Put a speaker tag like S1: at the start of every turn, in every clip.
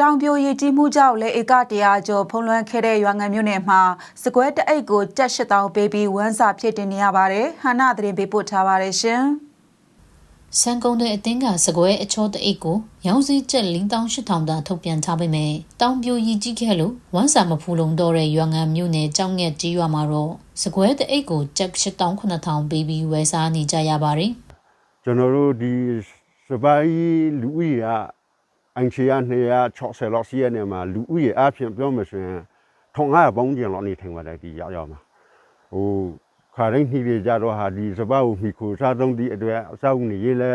S1: တောင်ပြိုရည်ကြီးမှုကြောင့်လေဧက100ကျော်ဖုံးလွှမ်းခဲ့တဲ့ရွာငံမြို့နယ်မှာစကွဲတအိတ်ကိုကြက်8000ပေးပြီးဝမ်းစာဖြစ်တင်နေရပါတယ်။ဟန္နာသတင်းပေးပို့ထားပါတယ်ရှင်
S2: စံကုန်တဲ့အတင်းကစကွဲအချောတအိတ်ကိုရောင်းစည်းကျက်4800တာထုတ်ပြန်ထားပေမဲ့တောင်ပြိုရည်ကြီးခဲ့လို့ဝမ်းစာမဖူလုံတော့တဲ့ရွာငံမြို့နယ်ကြောင်းငက်ကြီးရွာမှာတော့စကွဲတအိတ်ကိုကျက်8900ပေးပြီးဝယ်စားနေကြရပါတယ်
S3: ကျွန်တော်တို့ဒီစပိုင်းလူဦးရေက အန်ချီယာ260လောက်စီးရနေမှာလူဦးရေအပြင်ပြောမှဆိုရင်1500ပေါင်းကျင်လောက်နေထိုင်ပါတယ်ဒီရောက်ရောက်မှာဟိုခါတိုင်းနှီးပြကြတော့ဟာဒီစပကိုမိခိုစားသုံးဒီအတွက်အစောက်နေရေးလဲ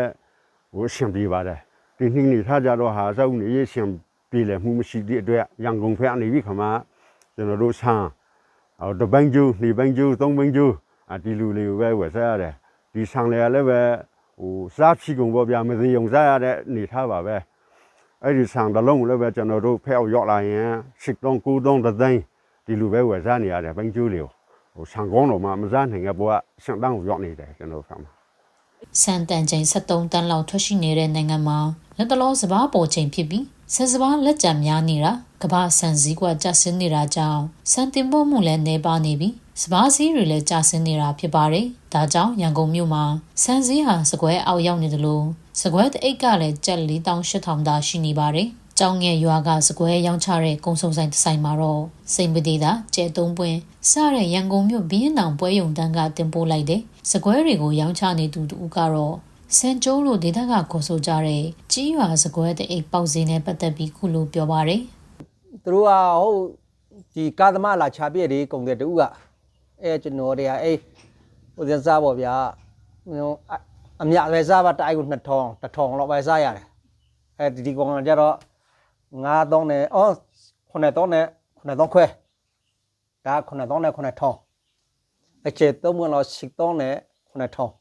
S3: ဟိုရှင်ပြပါတယ်ဒီနှီးနေထားကြတော့ဟာအစောက်နေရေးရှင်ပြည်လဲမှုမရှိတဲ့အတွက်ရန်ကုန်ဖက်အနေပြီးခမကျွန်တော်တို့ဆန်းဟိုတပန်းကျူးနေပန်းကျူးသုံးပန်းကျူးအဒီလူလေးကိုပဲဝယ်စားရတယ်ဒီဆန်းလေလည်းပဲဟိုစားဖြီကုန်ပေါ့ဗျာမသိုံစားရတဲ့အနေထားပါပဲ အဲ့ဒီဆောင်တစ်လုံးလည်းပဲကျွန်တော်တို့ဖဲအောင်ရောက်လာရင်စစ်တုံးကူတုံးတစ်သိန်းဒီလိုပဲဝယ်စားနေရတယ်ဘင်းကျိုးလေးဟိုဆောင်ကောင်းတော့မှမစားနိုင်တဲ့ဘဝစံတန်းကိုရောက်နေတယ်ကျွန်တော်ဖမ်း
S2: စံတန်ချိန်73တန်းလောက်ထွက်ရှိနေတဲ့နိုင်ငံမှာလက်တလောစပားပေါ်ချိန်ဖြစ်ပြီးဆန်စပားလက်ကြံများနေတာကမ္ဘာဆန်စည်းကွက်ကျဆင်းနေတာကြောင့်စံတင်ပို့မှုလည်းနှဲပါနေပြီးစပားစည်းတွေလည်းကျဆင်းနေတာဖြစ်ပါတယ်။ ဒါကြောင့်ရန်ကုန်မြို့မှာဆန်စည်းဟာစကွဲအောက်ရောက်နေတယ်လို့စကွဲတအိတ်ကလည်းကျပ်4800တာရှိနေပါတယ်။ကျောင်းငယ်ရွာကစကွဲရောင်းချတဲ့ကုံစုံဆိုင်တစ်ဆိုင်မှာတော့စိန်ပတိသာကျဲသုံးပွင့်စတဲ့ရန်ကုန်မြို့ဘင်းနောင်ပွဲယုံတန်းကတင်ပို့လိုက်တဲ့စကွဲတွေကိုရောင်းချနေသူတူကတော့စန်ကျိုးလို့ဒေသကခေါ်ဆိုကြတဲ့ကြီးရွာစကွဲတဲ့အိတ်ပေါက်စင်းနဲ့ပတ်သက်ပြီးခုလိုပြောပါတယ်
S4: သူတို့ကဟုတ်ဒီကာသမလာချပြည့်တွေကုန်တဲ့တူကအဲကျွန်တော်တွေကအေး ဟိုစစားပေါ့ဗျာဟိုအမြပဲစားပါတိုက်ကို2000 1000လောက်ပဲစားရတယ်အဲဒီဒီကောင်ကကြတော့9000နဲ့အော်9000နဲ့9000ခွဲဒါ9000နဲ့9000အကျသုံးမလို့6000နဲ့9000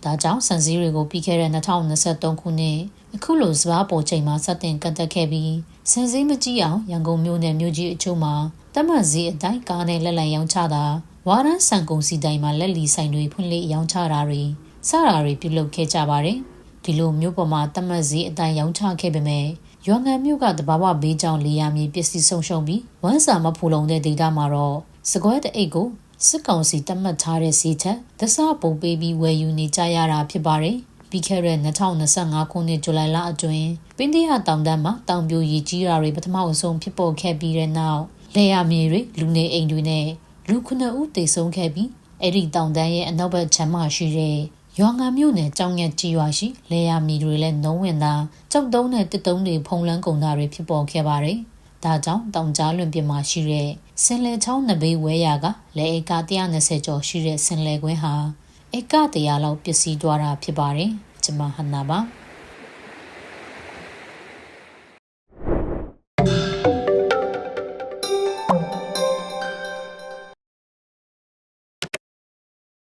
S4: ။
S2: ဒါကြောင့်စံစည်းတွေကိုပြီးခဲ့တဲ့2023ခုနှစ်အခုလိုစပါးပေါ်ချိန်မှာစတင်ကန့်သက်ခဲ့ပြီးစံစည်းမကြည့်အောင်ရန်ကုန်မြို့နယ်မြို့ကြီးအချို့မှာတတ်မှတ်စည်းအတိုင်းကားနဲ့လက်လံရောင်းချတာ ဝါရန်စံကုန်စီတိုင်းမှာလက်လီဆိုင်တွေဖွင့်လှစ်ရောင်းချတာတွေစတာတွေပြုလုပ်ခဲ့ကြပါတယ်။ဒီလိုမြို့ပေါ်မှာတတ်မှတ်စည်းအတိုင်းရောင်းချခဲ့ပေမဲ့ရွာငံမြို့ကတဘာဝဘေးကြောင့်လေယာမြေပစ္စည်းဆုံးရှုံးပြီးဝမ်းစာမဖူလုံတဲ့ဒေသမှာတော့စကွဲတအိတ်ကိုစစ်ကောင်စီတတ်မှတ်ထားတဲ့စီချက်သစပုံပေးပြီးဝယ်ယူနေကြရတာဖြစ်ပါတယ်။ပြီးခဲ့တဲ့2025ခုနှစ်ဇူလိုင်လအတွင်းပင်းတရတောင်တန်းမှာတောင်ပြိုရည်ကြီးရာတွေပထမအဆုံးဖြစ်ပေါ်ခဲ့ပြီးတဲ့နောက်လေယာမြေတွေလူနေအိမ်တွေနဲ့ လူခုနှစ်ဦးတေဆုံးခဲ့ပြီးအဲ့ဒီတောင်တန်းရဲ့အနောက်ဘက်ခြမ်းမှာရှိတဲ့ရွာငံမြို့နယ်ကြောင်ငက်ကြီးရွာရှိလေယာမြေတွေလည်းနှုံးဝင်တာကြောက်တုံးနဲ့တစ်တုံးတွေဖုံလန်းကုန်တာတွေဖြစ်ပေါ်ခဲ့ပါတယ်။ဒါကြောင့်တောင်ကြားလွင်ပြင်မှာရှိတဲ့စင်လေချောင်းနဘေးဝဲရာကလေဧက120ကျော်ရှိတဲ့စင်လေကွင်းဟာဧက100လောက်ပျက်စီးသွားတာဖြစ်ပါတယ်။ကျွန်မဟန်နာပါ။